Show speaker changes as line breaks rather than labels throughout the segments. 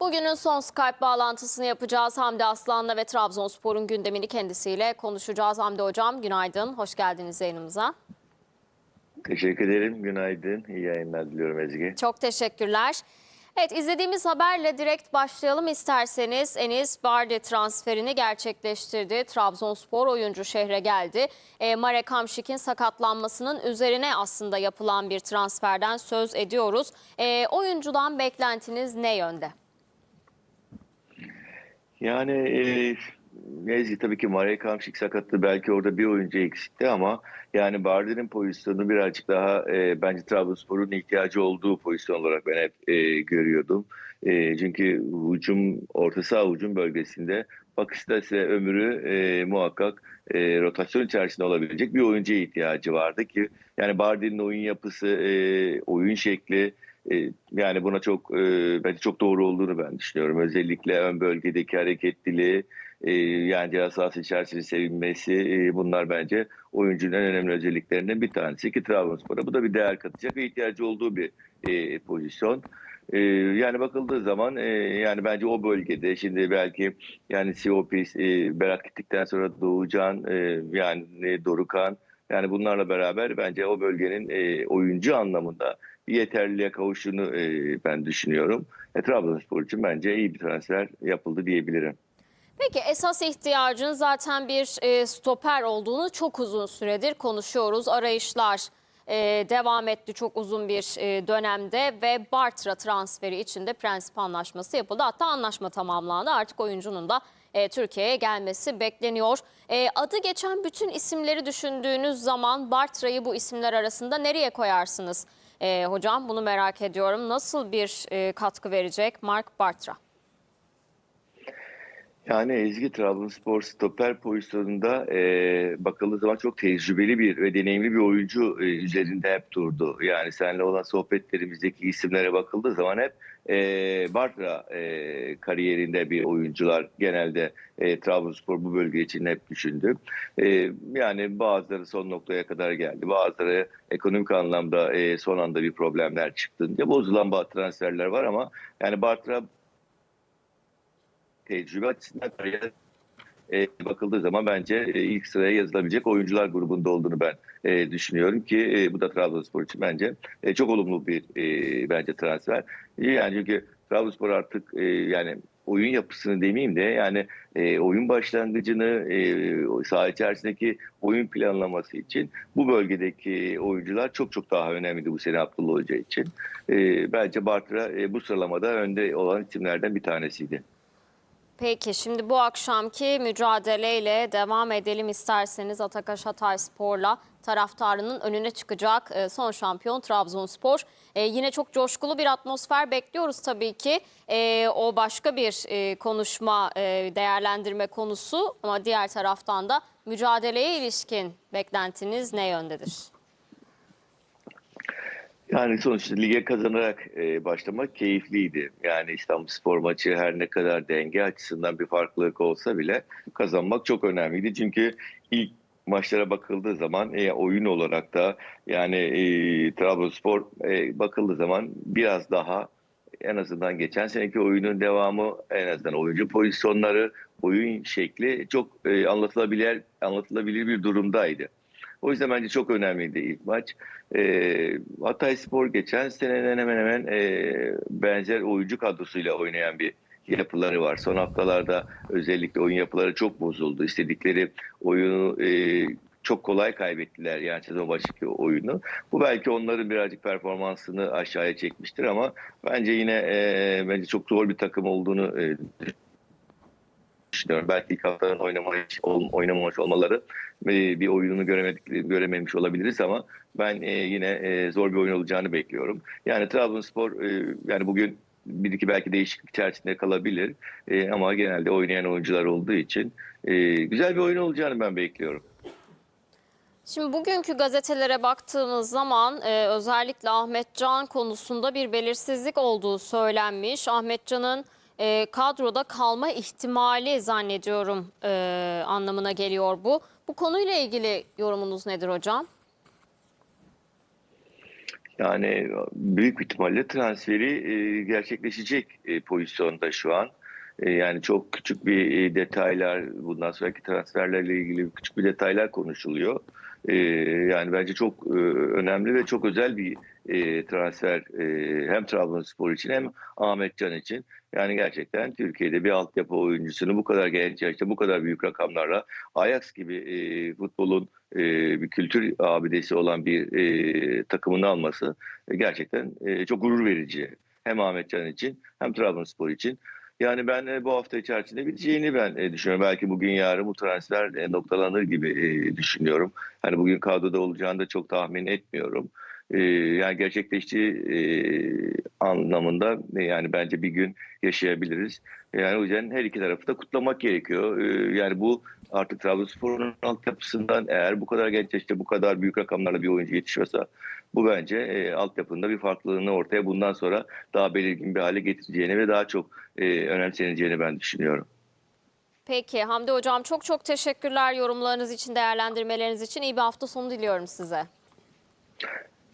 Bugünün son Skype bağlantısını yapacağız. Hamdi Aslan'la ve Trabzonspor'un gündemini kendisiyle konuşacağız. Hamdi Hocam günaydın, hoş geldiniz yayınımıza.
Teşekkür ederim. Günaydın. İyi yayınlar diliyorum Ezgi.
Çok teşekkürler. Evet izlediğimiz haberle direkt başlayalım isterseniz. Enis Bardi transferini gerçekleştirdi. Trabzonspor oyuncu şehre geldi. E, Marek Hamşik'in sakatlanmasının üzerine aslında yapılan bir transferden söz ediyoruz. E, oyuncudan beklentiniz ne yönde?
Yani e, Ezgi tabii ki Marek Hamşik sakattı. Belki orada bir oyuncu eksikti ama yani Bardi'nin pozisyonu birazcık daha e, bence Trabzonspor'un ihtiyacı olduğu pozisyon olarak ben hep e, görüyordum. E, çünkü hücum, orta saha hücum bölgesinde Pakistan ömrü e, muhakkak e, rotasyon içerisinde olabilecek bir oyuncuya ihtiyacı vardı ki yani Bardi'nin oyun yapısı, e, oyun şekli yani buna çok e, bence çok doğru olduğunu ben düşünüyorum. Özellikle ön bölgedeki hareketliliği, e, yani ceza sahası içerisinde sevinmesi e, bunlar bence oyuncunun en önemli özelliklerinden bir tanesi ki Trabzonspor'a bu da bir değer katacak ve ihtiyacı olduğu bir e, pozisyon. E, yani bakıldığı zaman e, yani bence o bölgede şimdi belki yani COP e, Berat gittikten sonra Doğucan e, yani e, Dorukan yani bunlarla beraber bence o bölgenin e, oyuncu anlamında yeterliliğe kavuştuğunu e, ben düşünüyorum. E, Trabzonspor için bence iyi bir transfer yapıldı diyebilirim.
Peki esas ihtiyacın zaten bir e, stoper olduğunu çok uzun süredir konuşuyoruz. Arayışlar e, devam etti çok uzun bir e, dönemde ve Bartra transferi için de prensip anlaşması yapıldı. Hatta anlaşma tamamlandı. Artık oyuncunun da e, Türkiye'ye gelmesi bekleniyor. E, adı geçen bütün isimleri düşündüğünüz zaman Bartra'yı bu isimler arasında nereye koyarsınız? E, hocam bunu merak ediyorum. Nasıl bir e, katkı verecek Mark Bartra?
Yani Ezgi Trabzonspor stoper pozisyonunda e, bakıldığı zaman çok tecrübeli bir ve deneyimli bir oyuncu e, üzerinde hep durdu. Yani seninle olan sohbetlerimizdeki isimlere bakıldığı zaman hep e, Bartra e, kariyerinde bir oyuncular genelde e, Trabzonspor bu bölge için hep düşündü. E, yani bazıları son noktaya kadar geldi. Bazıları ekonomik anlamda e, son anda bir problemler çıktı. Bozulan bazı transferler var ama yani Bartra tecrübe açısından kariyer e, bakıldığı zaman bence e, ilk sıraya yazılabilecek oyuncular grubunda olduğunu ben e, düşünüyorum ki e, bu da Trabzonspor için bence e, çok olumlu bir e, bence transfer. Yani çünkü Trabzonspor artık e, yani oyun yapısını demeyeyim de yani e, oyun başlangıcını e, saha içerisindeki oyun planlaması için bu bölgedeki oyuncular çok çok daha önemliydi bu sene Abdullah Hoca için. E, bence Bartra e, bu sıralamada önde olan isimlerden bir tanesiydi.
Peki şimdi bu akşamki mücadeleyle devam edelim isterseniz Atakaş Hatayspor'la taraftarının önüne çıkacak e, son şampiyon Trabzonspor. E, yine çok coşkulu bir atmosfer bekliyoruz tabii ki. E, o başka bir konuşma, değerlendirme konusu ama diğer taraftan da mücadeleye ilişkin beklentiniz ne yöndedir?
Yani sonuçta lige kazanarak e, başlamak keyifliydi. Yani İstanbul Spor maçı her ne kadar denge açısından bir farklılık olsa bile kazanmak çok önemliydi. Çünkü ilk maçlara bakıldığı zaman e, oyun olarak da yani e, Trabzonspor e, bakıldığı zaman biraz daha en azından geçen seneki oyunun devamı en azından oyuncu pozisyonları, oyun şekli çok e, anlatılabilir anlatılabilir bir durumdaydı. O yüzden bence çok önemliydi ilk maç. E, Hatay Spor geçen seneden hemen hemen e, benzer oyuncu kadrosuyla oynayan bir yapıları var. Son haftalarda özellikle oyun yapıları çok bozuldu. İstedikleri oyunu e, çok kolay kaybettiler yani sezon başındaki oyunu. Bu belki onların birazcık performansını aşağıya çekmiştir ama bence yine e, bence çok zor bir takım olduğunu e, düşünüyorum. Belki ilk haftanın oynamamış, oynamamış olmaları e, bir oyununu göremedik, görememiş olabiliriz ama ben e, yine e, zor bir oyun olacağını bekliyorum. Yani Trabzonspor yani bugün bir iki belki değişiklik içerisinde kalabilir ama genelde oynayan oyuncular olduğu için güzel bir oyun olacağını ben bekliyorum.
Şimdi bugünkü gazetelere baktığımız zaman e, özellikle Ahmet Can konusunda bir belirsizlik olduğu söylenmiş. Ahmet Can'ın e, kadroda kalma ihtimali zannediyorum e, anlamına geliyor bu. Bu konuyla ilgili yorumunuz nedir hocam?
Yani büyük ihtimalle transferi e, gerçekleşecek e, pozisyonda şu an. E, yani çok küçük bir e, detaylar, bundan sonraki transferlerle ilgili küçük bir detaylar konuşuluyor. E, yani bence çok e, önemli ve çok özel bir e, transfer e, hem Trabzonspor için hem Ahmet Can için. Yani gerçekten Türkiye'de bir altyapı oyuncusunu bu kadar genç yaşta bu kadar büyük rakamlarla Ajax gibi e, futbolun e, bir kültür abidesi olan bir e, takımını alması e, gerçekten e, çok gurur verici. Hem Ahmet Can için hem Trabzonspor için. Yani ben e, bu hafta içerisinde biteceğini ben e, düşünüyorum. Belki bugün yarın bu transfer noktalanır gibi e, düşünüyorum. Hani bugün kadroda olacağını da çok tahmin etmiyorum. E, yani gerçekleştiği e, anlamında e, yani bence bir gün yaşayabiliriz. Yani o yüzden her iki tarafı da kutlamak gerekiyor. E, yani bu artık Trabzonspor'un altyapısından eğer bu kadar genç yaşta bu kadar büyük rakamlarla bir oyuncu yetişiyorsa bu bence e, altyapında bir farklılığını ortaya bundan sonra daha belirgin bir hale getireceğini ve daha çok e, önemseneceğini ben düşünüyorum.
Peki Hamdi Hocam çok çok teşekkürler yorumlarınız için, değerlendirmeleriniz için. İyi bir hafta sonu diliyorum size.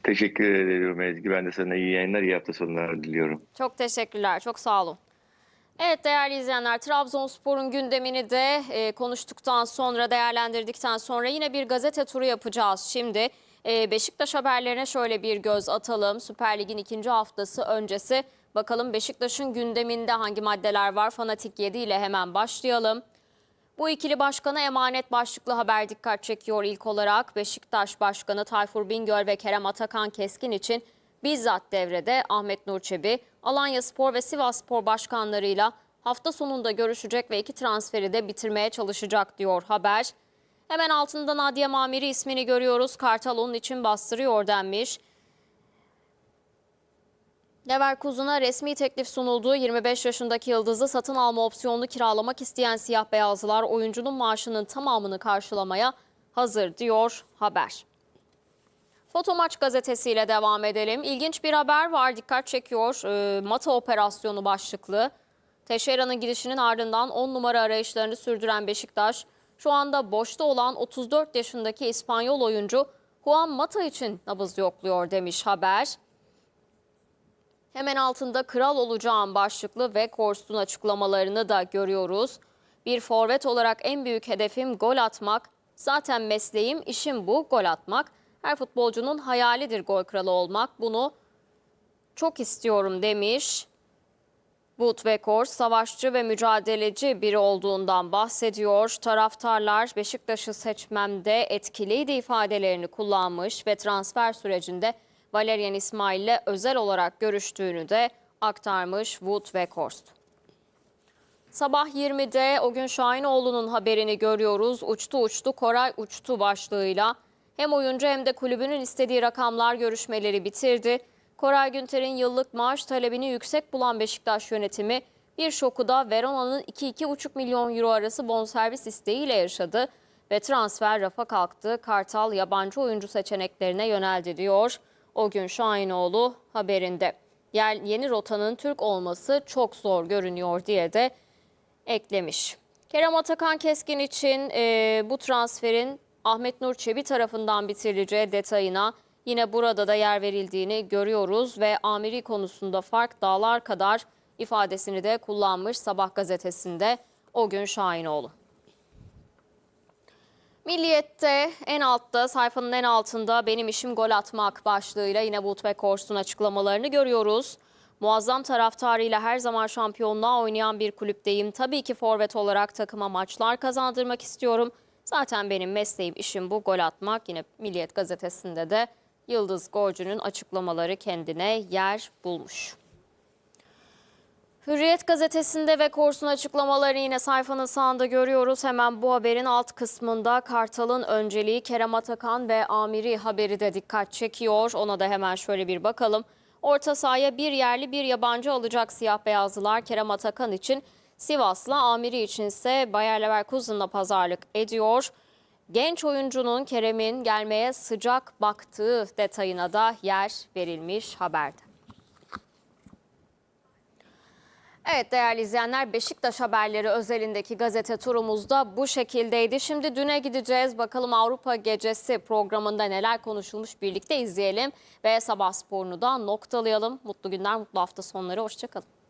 Teşekkür ediyorum Ezgi. Ben de sana iyi yayınlar, iyi hafta sonları diliyorum.
Çok teşekkürler, çok sağ olun. Evet değerli izleyenler Trabzonspor'un gündemini de e, konuştuktan sonra değerlendirdikten sonra yine bir gazete turu yapacağız. Şimdi e, Beşiktaş haberlerine şöyle bir göz atalım. Süper Lig'in ikinci haftası öncesi bakalım Beşiktaş'ın gündeminde hangi maddeler var? Fanatik 7 ile hemen başlayalım. Bu ikili başkana emanet başlıklı haber dikkat çekiyor ilk olarak. Beşiktaş Başkanı Tayfur Bingöl ve Kerem Atakan Keskin için bizzat devrede Ahmet Nur Çebi, Alanya Spor ve Sivas Spor başkanlarıyla hafta sonunda görüşecek ve iki transferi de bitirmeye çalışacak diyor haber. Hemen altında Nadia Mamiri ismini görüyoruz. Kartal onun için bastırıyor denmiş. Leverkusen'a resmi teklif sunuldu. 25 yaşındaki Yıldız'ı satın alma opsiyonlu kiralamak isteyen siyah beyazlılar oyuncunun maaşının tamamını karşılamaya hazır diyor haber. Fotomaç gazetesiyle devam edelim. İlginç bir haber var dikkat çekiyor. Ee, Mata operasyonu başlıklı. Teşera'nın gidişinin ardından 10 numara arayışlarını sürdüren Beşiktaş, şu anda boşta olan 34 yaşındaki İspanyol oyuncu Juan Mata için nabız yokluyor demiş haber. Hemen altında kral olacağım başlıklı ve Korst'un açıklamalarını da görüyoruz. Bir forvet olarak en büyük hedefim gol atmak. Zaten mesleğim, işim bu, gol atmak. Her futbolcunun hayalidir gol kralı olmak. Bunu çok istiyorum demiş. Wood Weghorst savaşçı ve mücadeleci biri olduğundan bahsediyor. Taraftarlar Beşiktaş'ı seçmemde etkiliydi ifadelerini kullanmış ve transfer sürecinde Valerian İsmail ile özel olarak görüştüğünü de aktarmış Wood Weghorst. Sabah 20'de o gün Şahinoğlu'nun haberini görüyoruz. Uçtu uçtu Koray uçtu başlığıyla. Hem oyuncu hem de kulübünün istediği rakamlar görüşmeleri bitirdi. Koray Günter'in yıllık maaş talebini yüksek bulan Beşiktaş yönetimi bir şoku da Verona'nın 2-2,5 milyon euro arası bonservis isteğiyle yaşadı ve transfer rafa kalktı. Kartal yabancı oyuncu seçeneklerine yöneldi diyor. O gün Şahinoğlu haberinde. Yeni rotanın Türk olması çok zor görünüyor diye de eklemiş. Kerem Atakan Keskin için e, bu transferin Ahmet Nur Çebi tarafından bitirileceği detayına yine burada da yer verildiğini görüyoruz ve amiri konusunda fark dağlar kadar ifadesini de kullanmış Sabah gazetesinde o gün Şahinoğlu. Milliyet'te en altta sayfanın en altında benim işim gol atmak başlığıyla yine Wout Weghorst'un açıklamalarını görüyoruz. Muazzam taraftarıyla her zaman şampiyonluğa oynayan bir kulüpteyim. Tabii ki forvet olarak takıma maçlar kazandırmak istiyorum. Zaten benim mesleğim, işim bu gol atmak. Yine Milliyet gazetesinde de Yıldız Golcü'nün açıklamaları kendine yer bulmuş. Hürriyet gazetesinde ve Korsun açıklamaları yine sayfanın sağında görüyoruz. Hemen bu haberin alt kısmında Kartal'ın önceliği Kerem Atakan ve Amiri haberi de dikkat çekiyor. Ona da hemen şöyle bir bakalım. Orta sahaya bir yerli bir yabancı alacak siyah beyazlılar Kerem Atakan için Sivas'la Amiri içinse Bayer Leverkusen'la pazarlık ediyor. Genç oyuncunun Kerem'in gelmeye sıcak baktığı detayına da yer verilmiş haberde. Evet değerli izleyenler Beşiktaş haberleri özelindeki gazete turumuzda bu şekildeydi. Şimdi düne gideceğiz. Bakalım Avrupa Gecesi programında neler konuşulmuş birlikte izleyelim. Ve sabah sporunu da noktalayalım. Mutlu günler, mutlu hafta sonları. Hoşçakalın.